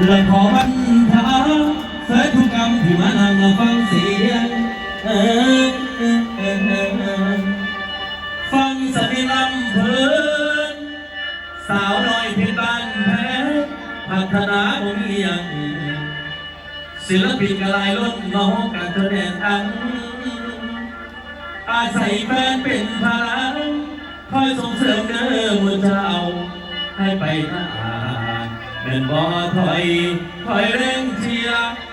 และขอบันทาเสยทุกกรรมที่มานั่งฟังเสียงฟังสติลำเพลินสาวน้อยเพชรบ้านแพ้พัฒนาบ่มียงศิลปินกลายล้นมาห้องการแสดงอังอาศัยแฟนเป็นพลังคอยส่งเสริมเด้อมวลเจ้าให้ไปหน้า แม่นบ่ถอยถอยเร่งเชีย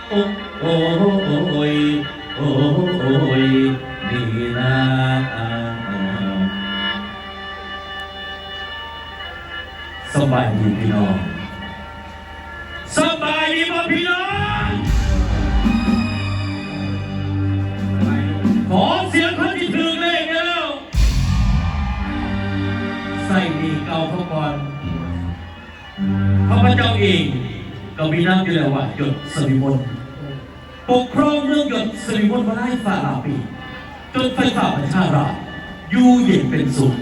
โอ้โอ้โอ้ยโอ้โอ้ยดีนะสบายดีพี่น้องสบายดีบ่พี่น้องขอเสียงคนที่ถึงเลขแล้วใส่ดีเก่าเขาก่อน ข้าพเจ้าเองก็มีน้ำอยู่แล้วว่าหยดสริมนปกครองเรื่องหยดสริมนมาได้ฝ่าลาปีจนไฟฝ่าประชาราอยู่เย็นเป็นสุข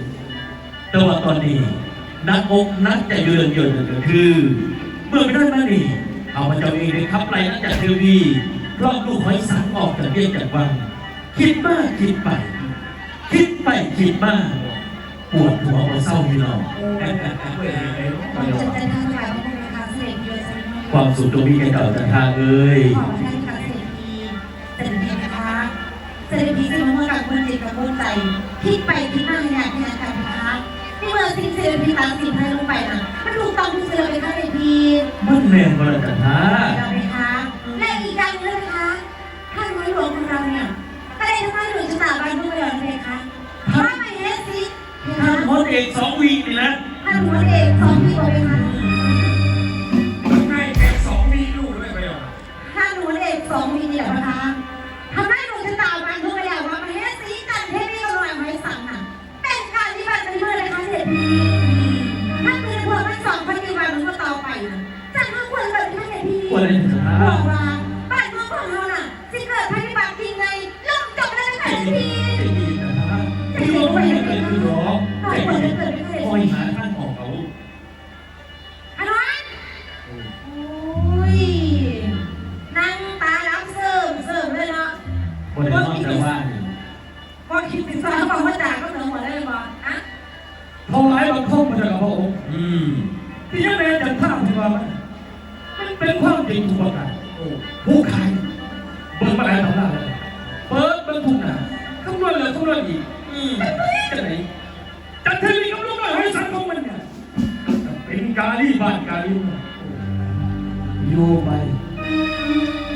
แต่ว่าตอนนี้นักอกนักจะเยือนเยือนก็คือ เมื่อไม่ได้มานี่ข้าพเจ้าเองได้ขับไล่นักจากเทวีรอมลูกหอยสังออกจากเรียจากวังคิดมากคิดไป คิดไปคิดมาก วดหัวปวดเศร้าพี่น้องผมจะจะทำลายพระพุทธคาเสด็จเยอะสิความสุขตรงนี้แกเก่าจันทาเอ้ยขอให้คาเสด็จดีเสด็จดีนะคะเสด็จดีสิมากับคนจิตกับคนใจคิดไปคิดมาอยากที่จะทำนะคะนี่เมื่อสิ่งเสด็จดีตัดสินให้ลงไปนะมันถูกต้องที่เสด็จดีคาเสด็จดี มันแน่นวันจันทาเราไหมคะและอีกอย่างหนึงนะคะท่านหลวงของเราเนี่ยก็ได้ทำให้หลวงชะตาบานด้วยเลยคะ อกสองวีนี่นะท่าหัวเอกสองปีบอกเลยค่ะง่ายแค่สองมีลูกเลยไปหรอถ้าหนูเด็กสองปีเดียวนะคะทำให้หนูจะตามมันทุกอย่างว่าประเทศสีกันเทพีกำลังไว้สั่งน่ะเป็นการที่มันเป็นเมื่อไรคะเด็กพีถ้าคือพวกมันสองปฏิบัติมันก็ต่อไปจันะจังก็ควรแบบที่เด็กพีวันนี้จันทาบอกว่าาหลายตำราเปิดเบิ่งทุกหน้าคำนวณแล้วคำนวณอีกอืมจะไหนจันเทวีกับลูกน้อยให้สังคมมันเนี่ยเป็นกาลีบ้านกาลีองโยไป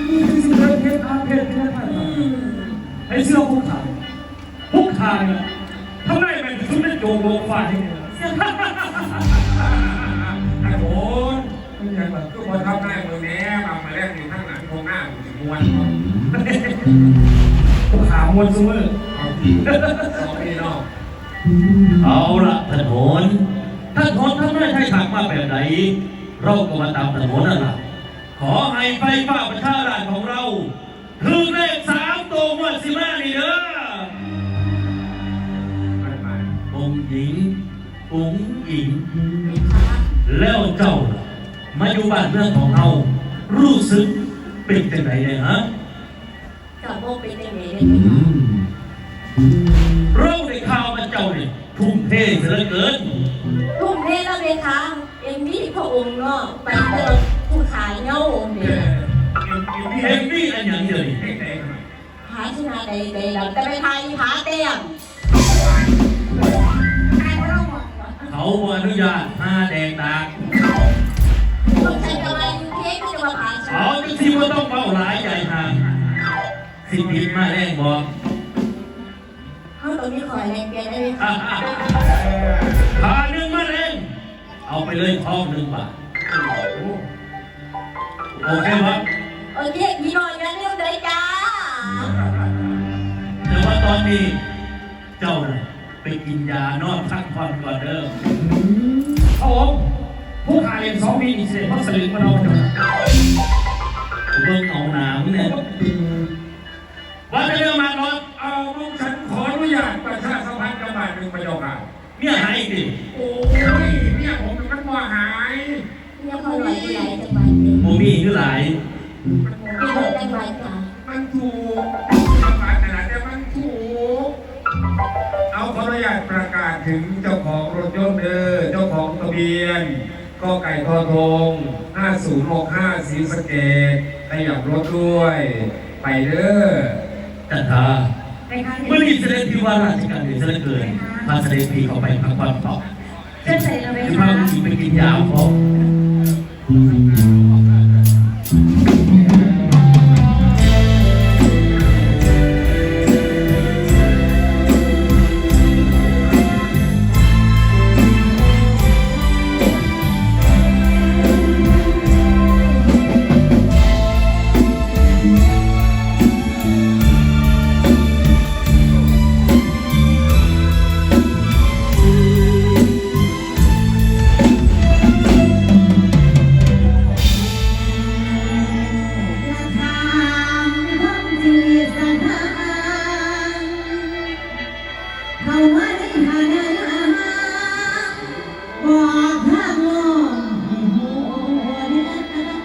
นี่คือสิ่งที่เทพอาเพศที่ท่านทำให้เสื้อผู้ขายผู้ขาเนี่ยทำไมเป็นชุดเป็นโจงโลกไฟเนี่ยไอ้โหนมันยังแบบก็พอทำได้มือแน่มามาแรกอยู่ข้างหลังโครงหน้าผมสิมวน ขามวนซูเมอร์เอาทีสองพี่น้องเอาละถนนถ้าถนนทำได้ใช้ทางมาแบบไหนเราก็มาตามถนนนั่นแหละขอให้ไฟฟ้าประชาราชของเราถึงเลขสามตัวงวันสิบห้านี่เด้อองหญิงอุ๋งอิง แล้วเจ้ามาอยู่บ้านเมืองของเรา รู้สึกเป็นจังไหนเนี่ยฮะ กับโบเป็นยังไงเราได้ข่าวมาเจ้าเนี่ยทุ่มเทเสียเหลือเกิน ทุ่มเทแล้วเลยคะเอ็มวีพระองค์เนาะไปเจอผู้ขายเงาองค์เอเนี่ยอเอ็มเอ็มเอ็มวี่อันอย่างเดียวนี่ให้ใจหน่อยหาชนะใดใดเราจะไปทายหาเตียมทายเราหมดเขาบ่อนุญาตห้าแดงตากต้องใช้กำไรยูเคก็จะมาผ่านเอาจังที่ว่าต้องเป้าหลายใหญ่ห่าง สิบิดมาแรงบอกเขาตรงนี้ขอแรงเปลี่ยนได้ไหมคะพาหนึ่งมาแรงเอาไปเลยทองหนึ่งบาทโอเคปะโอเคพี่น้อยอย่าลืมเลยจ้าแต่ว่าตอนนี้เจ้าน่ะไปกินยานอนพักผ่อนก่อนเด้อพระองค์ผู้ขายเองสองมีอีกเศษพระสลึงมาเราจะ มีเงินได้ไว้ค่ะมันถูกจังหวัดไหนแต่มันถูก เอาขออนุญาตประกาศถึงเจ้าของรถยนต์เด้อเจ้าของทะเบียนก็ไก่ทอทง5065สีสะเกดขยับรถด้วย ไปเด้อจันทาไปค่ะเสเมื่อด็นี้จเสด็จพี่ว่าราชการเดือดเหลือเกินพาเสด็จพี่เข้าไปพักผ่อนต่อเชิญเสด็จเลยที่ค่ะพาผู้หญิงไปกินยาพอเ